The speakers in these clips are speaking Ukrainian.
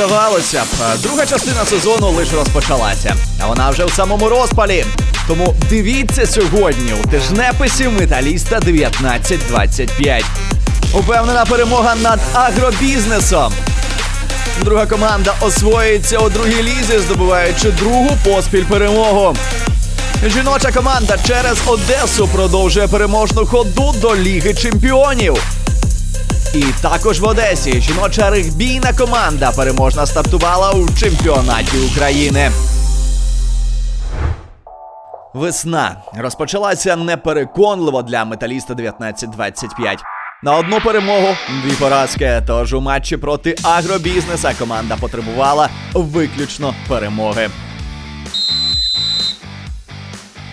Здавалося б, друга частина сезону лише розпочалася, а вона вже в самому розпалі. Тому дивіться сьогодні у тижнеписі металіста 1925. Упевнена перемога над агробізнесом. Друга команда освоюється у другій лізі, здобуваючи другу поспіль перемогу. Жіноча команда через Одесу продовжує переможну ходу до Ліги Чемпіонів. І також в Одесі жіноча регбійна команда переможно стартувала у чемпіонаті України. Весна розпочалася непереконливо для металіста 1925. На одну перемогу дві поразки. Тож у матчі проти агробізнеса команда потребувала виключно перемоги.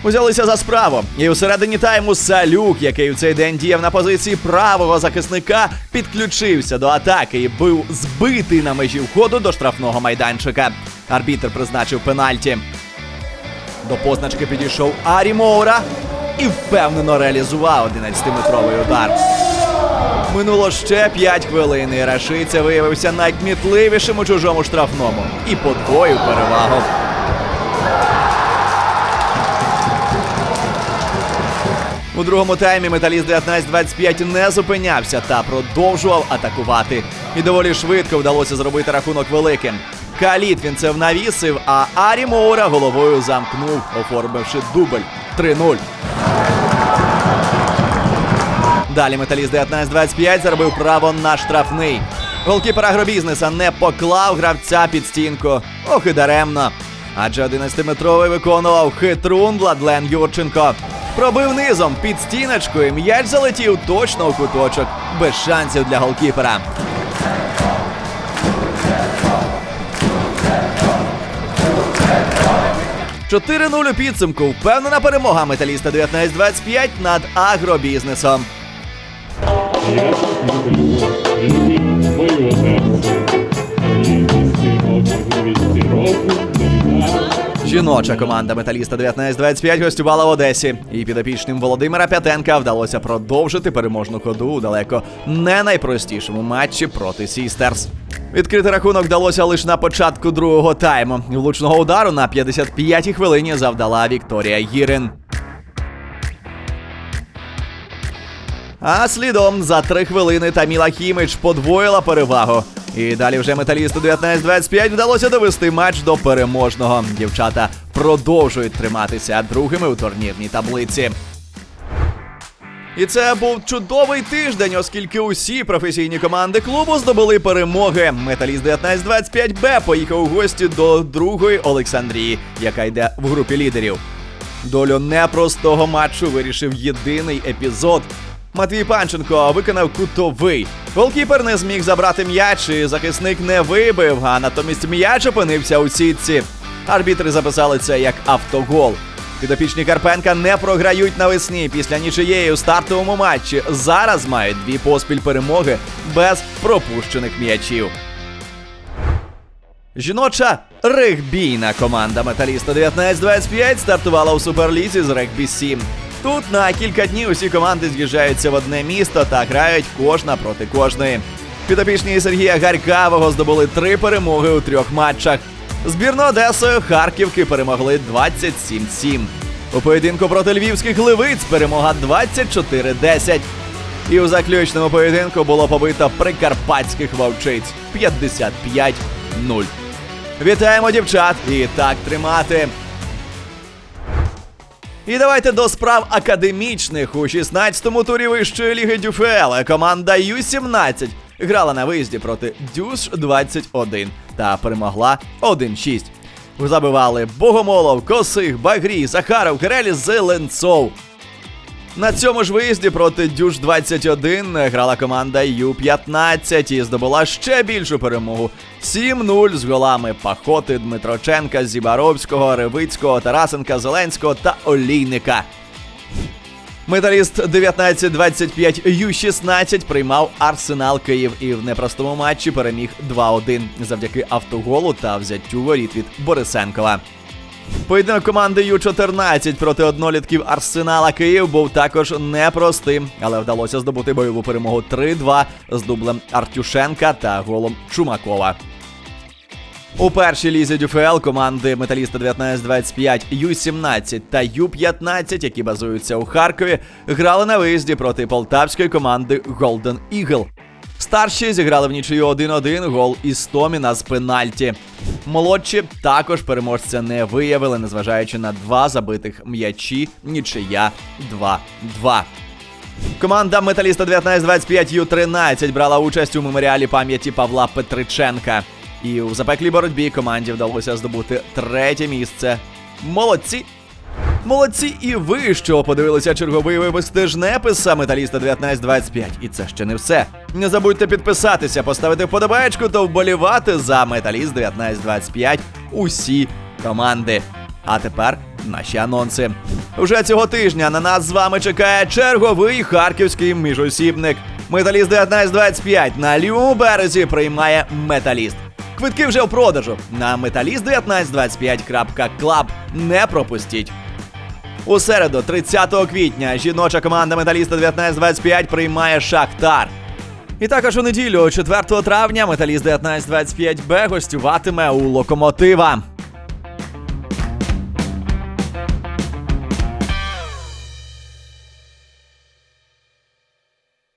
Узялися за справу. І у середині тайму Салюк, який у цей день діяв на позиції правого захисника, підключився до атаки і був збитий на межі входу до штрафного майданчика. Арбітр призначив пенальті. До позначки підійшов Арі Моура і впевнено реалізував 11-метровий удар. Минуло ще 5 хвилин, і Рашиця виявився найкмітливішим у чужому штрафному і подвоїв перевагу. У другому таймі металіст 19-25 не зупинявся та продовжував атакувати. І доволі швидко вдалося зробити рахунок великим. Калітвін навісив, а Арі Моура головою замкнув, оформивши дубль 3-0. Далі металіст 19-25 заробив право на штрафний. Голкіпер агробізнеса не поклав гравця під стінку. Ох і даремно. Адже 11-метровий виконував хитрун Владлен Юрченко. Пробив низом під стіночкою. М'яч залетів точно у куточок. Без шансів для голкіпера. Чотири 0 у підсумку. Впевнена перемога металіста 19-25 над агробізнесом. Я Жіноча команда металіста 19-25 гостювала в Одесі. І підопічним Володимира П'ятенка вдалося продовжити переможну ходу у далеко не найпростішому матчі проти Сістерс. Відкрити рахунок вдалося лише на початку другого тайму. Влучного удару на 55-й хвилині завдала Вікторія Гірин. А слідом за три хвилини Таміла Хімич подвоїла перевагу. І далі вже металісту 19-25 вдалося довести матч до переможного. Дівчата продовжують триматися другими у турнірній таблиці. І це був чудовий тиждень, оскільки усі професійні команди клубу здобули перемоги. Металіст 1925 Б поїхав у гості до другої Олександрії, яка йде в групі лідерів. Долю непростого матчу вирішив єдиний епізод. Матвій Панченко виконав кутовий. Голкіпер не зміг забрати м'яч, і захисник не вибив, а натомість м'яч опинився у сітці. Арбітри записали це як автогол. Підопічні Карпенка не програють навесні після нічиєї у стартовому матчі. Зараз мають дві поспіль перемоги без пропущених м'ячів. Жіноча регбійна команда металіста 1925 стартувала у суперлізі з регбі 7. Тут на кілька днів усі команди з'їжджаються в одне місто та грають кожна проти кожної. Підопічні Сергія Гарькавого здобули три перемоги у трьох матчах. Збірну Одесою Харківки перемогли 27-7. У поєдинку проти львівських левиць перемога 24-10. І у заключному поєдинку було побито прикарпатських вовчиць 55-0. Вітаємо дівчат і так тримати. І давайте до справ академічних. У 16-му турі вищої ліги Дюфел команда Ю-17 грала на виїзді проти Дюш 21 та перемогла 1-6. Забивали Богомолов, Косих, Багрій, Захаров, Грелі, Зеленцов. На цьому ж виїзді проти Дюш 21 грала команда Ю-15 і здобула ще більшу перемогу. 7-0 з голами Пахоти, Дмитроченка, Зібаровського, Ревицького, Тарасенка, Зеленського та Олійника. Металіст 19-25 Ю-16 приймав Арсенал Київ і в непростому матчі переміг 2-1 завдяки автоголу та взяттю воріт від Борисенкова. Поєдинок команди Ю-14 проти однолітків Арсенала Київ був також непростим, але вдалося здобути бойову перемогу 3-2 з дублем Артюшенка та голом Чумакова. У першій лізі ДЮФЛ команди Металіста 1925, Ю-17 та Ю-15, які базуються у Харкові, грали на виїзді проти полтавської команди Golden Eagle. Старші зіграли в нічию 1-1 гол із Томіна з пенальті. Молодші також переможця не виявили, незважаючи на два забитих м'ячі, нічия 2-2. Команда Металіста 1925 Ю-13 брала участь у меморіалі пам'яті Павла Петриченка. І у запеклій боротьбі команді вдалося здобути третє місце. Молодці! Молодці і ви, що подивилися черговий випуск тижнеписа Металіста 1925. І це ще не все. Не забудьте підписатися, поставити вподобаєчку та вболівати за Металіст 1925 усі команди. А тепер наші анонси. Вже цього тижня на нас з вами чекає черговий харківський міжосібник. Металіст 1925 на лівому березі приймає металіст. Квитки вже в продажу на metalist1925.club. Не пропустіть. У середу, 30 квітня, жіноча команда Металіста 1925 приймає Шахтар. І також у неділю, 4 травня, Металіст 1925 Б гостюватиме у локомотива.